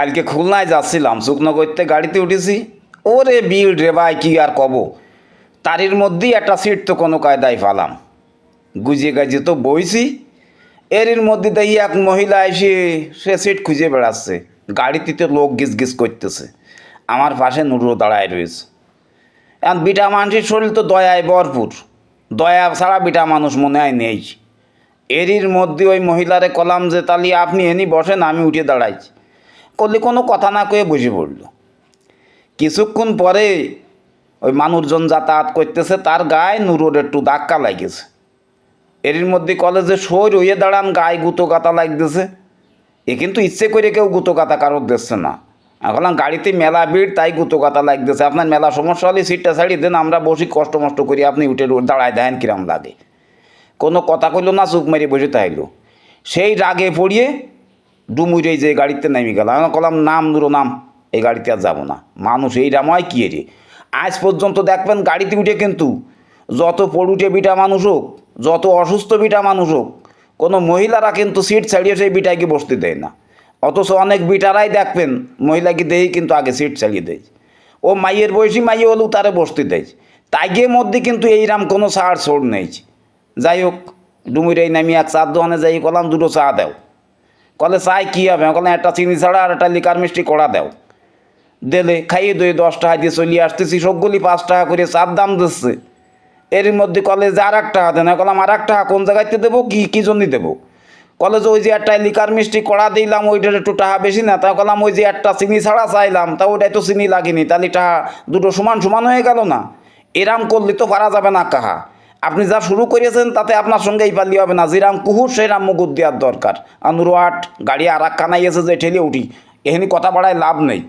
কালকে খুলনায় যাচ্ছিলাম শুকনো করতে গাড়িতে উঠেছি। ওরে বিল রে ভাই, কী আর কব? তারির মধ্যেই একটা সিট তো কোনো কায়দায় ফালাম গুজিয়ে গাজিয়ে তো বইছি। এর মধ্যে দেখি এক মহিলা এসে, সে সিট খুঁজে বেড়াচ্ছে। গাড়িতে তো লোক গিস গিস করতেছে। আমার পাশে নুরো দাঁড়ায় রয়েছে। এখন বিটা মানুষের শরীর তো দয়ায় ভরপুর। দয়া ছাড়া বিটা মানুষ মনে হয় নেই। এরির মধ্যে ওই মহিলারে কলাম যে, তালি আপনি এনি বসেন, আমি উঠে দাঁড়াইছি। করলে কোনো কথা না কয়ে বসে পড়ল। কিছুক্ষণ পরে ওই মানুষজন যাতায়াত করতেছে, তার গায়ে নুরোর একটু ধাক্কা লাগেছে এর মধ্যে কলেজে সই হয়ে দাঁড়ান, গায়ে গুতো কাতা লাগতেছে। এ কিন্তু ইচ্ছে করে কেউ গুতো কাতা কারোর দিচ্ছে না। এখন গাড়িতে মেলা ভিড়, তাই গুতো কাতা লাগতেছে। আপনার মেলা সমস্যা হলে সিটটা ছাড়িয়ে দেন, আমরা বসি কষ্ট মষ্ট করি, আপনি উঠে দাঁড়ায় দেন কিরম লাগে। কোনো কথা কইলো না, চুপ মেরে বসে তাইলো সেই রাগে পড়িয়ে ডুমুরে যে গাড়িতে নেমে গেল আমি কলাম, নাম দুরো নাম। এই গাড়িতে আর যাব না। মানুষ এই রাময় কী রে আজ পর্যন্ত দেখবেন গাড়িতে উঠে কিন্তু যত পড়ুটে বিটা মানুষ হোক, যত অসুস্থ বিটা মানুষ হোক, কোনো মহিলারা কিন্তু সিট ছাড়িয়ে সেই বিটাকে বসতে দেয় না। অথচ অনেক বিটারাই দেখবেন মহিলাকে দেই কিন্তু আগে সিট ছাড়িয়ে দেয়। ও মাইয়ের বয়সী মাইয়ে হলেও তারে বসতে দেয়। তাইগে মধ্যে কিন্তু এইরাম কোনো সার ছোড় নেই। যাই হোক ডুমুরাই নামি এক চার দোকানে যাই, কলাম দুটো চা দাও। কলে চাই কী হবে কলাম একটা চিনি ছাড়া আর একটা লিকার মিষ্টি কড়া দাও দিলে খাইয়ে দই দশ টাকা দিয়ে চলিয়ে আসতেছি সবগুলি পাঁচ টাকা করে চার দাম দিচ্ছে এর মধ্যে কলেজে আর এক টাকা দেন কলাম আর এক টাকা কোন জায়গাতে দেবো কি কী জন্য দেবো কলেজে ওই যে একটা লিকার মিষ্টি কড়া দিলাম ওইটার একটু টাকা বেশি না তা কলাম ওই যে একটা চিনি ছাড়া চাইলাম তা ওইটাই তো চিনি লাগেনি তাহলে টাকা দুটো সমান সমান হয়ে গেল না এরাম করলে তো পারা যাবে না কাহা আপনি যা শুরু করিয়েছেন তাতে আপনার সঙ্গে এই পালিয়ে হবে না। যেরাম কুহুর, সেরাম মুগুর দেওয়ার দরকার। আনুরো আট গাড়ি আর এক কানাই এসে যে ঠেলে উঠি। এখানে কথা বাড়ায় লাভ নেই।